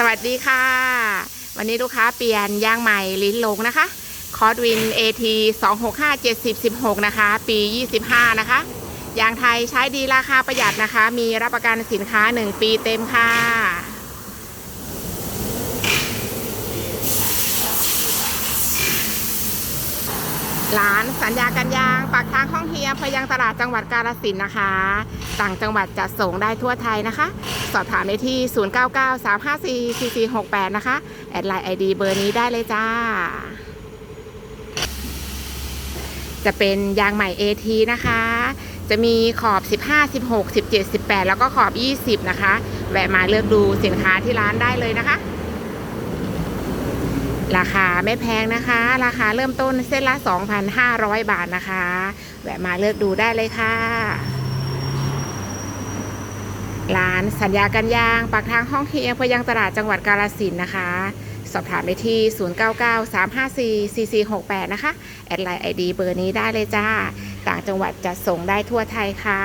สวัสดีค่ะ วันนี้ลูกค้าเปลี่ยนยางใหม่ลิ้นลงนะคะ คอร์ดวิน AT 265 70 16 นะคะ ปี 25 นะคะ ยางไทยใช้ดีราคาประหยัดนะคะ มีรับประกันสินค้า 1 ปีเต็มค่ะ ร้านสัญญากันยางปากทางห้องเฮียพยังตลาดจังหวัดกาฬสินนะคะ ต่างจังหวัดจะส่งได้ทั่วไทยนะคะ สอบถามได้ที่ 0993544468 นะคะ แอดไลน์ไอดีเบอร์นี้ได้เลยจ้า จะเป็นยางใหม่ AT นะคะ จะมีขอบ 15 16 17 18 แล้วก็ขอบ 20 นะคะ แวะมาเลือกดูสินค้าที่ร้านได้เลยนะคะ ราคาไม่แพงนะคะ ราคาเริ่มต้นเส้นละ 2,500 บาทนะคะ แวะมาเลือกดูได้เลยค่ะ ร้านสัญญากันยางปากทางห้องเคียงพยังตลาดจังหวัดกาฬสินนะคะ สอบถามได้ที่ 0993544468 นะคะ แอดไลน์ไอดีเบอร์นี้ได้เลยจ้า ต่างจังหวัดจะส่งได้ทั่วไทยค่ะ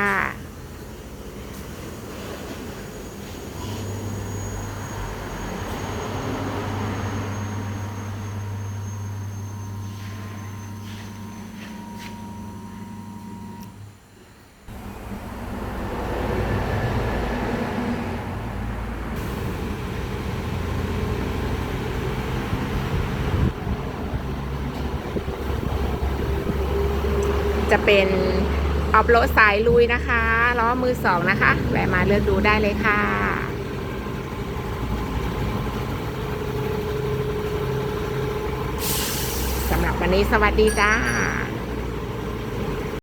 จะเป็นออฟโรดสายลุยนะคะล้อมือสองนะคะแวะมาเลือกดูได้เลยค่ะ สำหรับวันนี้สวัสดีจ้า